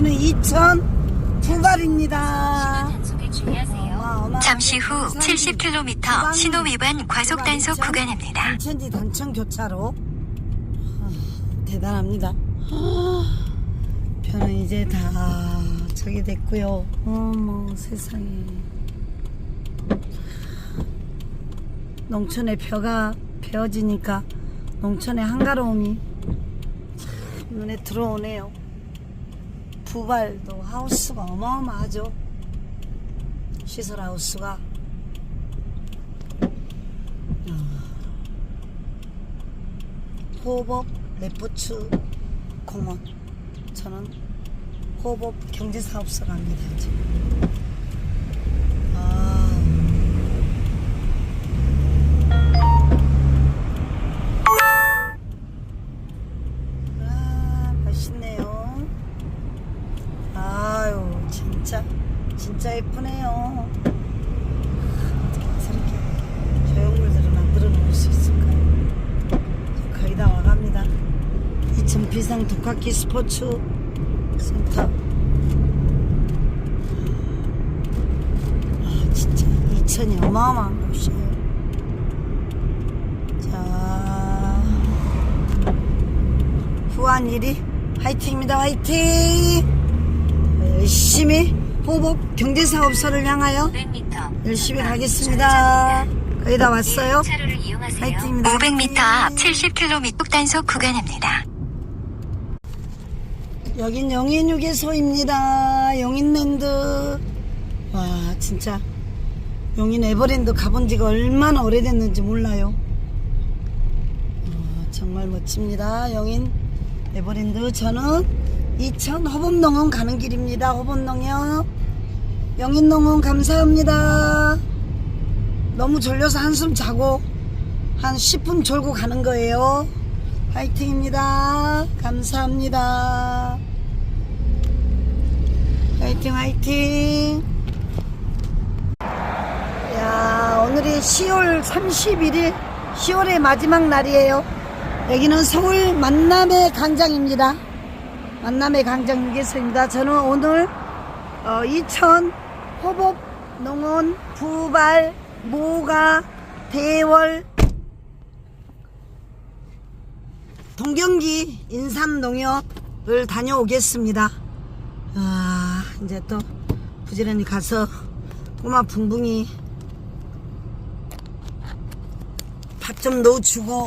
여기는 이천. 어마어마. 잠시 후 70km 신호 위반 과속 단속 구간입니다. 단천지 단천 교차로 아, 대단합니다. 변은 이제 다 저기 됐고요. 어머 세상에 농촌의 벼가 베어지니까 농촌의 한가로움이 참 눈에 들어오네요. 부발도 하우스가 어마어마하죠. 시설 하우스가 호법 레포츠 공원 저는 호법 경제사업소 갑니다 지금. 아. 아, 맛있네요. 아유, 진짜, 진짜 예쁘네요. 어떻게 저렇게 조형물들을 만들어 놓을 수 있을까요? 거의 다 와갑니다. 이천 비상 독학기 스포츠 센터. 아, 진짜 이천이 어마어마한 곳이에요. 자, 후한 일이 화이팅입니다. 화이팅! 열심히 호복 경제사업소를 향하여 500m. 열심히 가겠습니다. 거의 다 왔어요. 차로를 이용하세요. 화이팅입니다. 500m 앞 70km 단속 구간입니다. 여긴 영인휴게소입니다. 영인랜드. 와, 진짜. 용인 에버랜드 가본 지가 얼마나 오래됐는지 몰라요. 어, 정말 멋집니다. 영인 에버랜드. 저는 이천 호범농원 가는 길입니다. 호범농요. 영인농원 감사합니다. 너무 졸려서 한숨 자고 한 10분 졸고 가는 거예요. 화이팅입니다. 감사합니다. 화이팅, 화이팅. 야, 오늘이 10월 31일, 10월의 마지막 날이에요. 여기는 서울 만남의 광장입니다. 만남의 광장 유게소입니다. 저는 오늘 어, 이천 호법 농원 부발 모가 대월 동경기 인삼농협을 다녀오겠습니다. 아, 이제 또 부지런히 가서 꼬마 붕붕이 밥 좀 넣어주고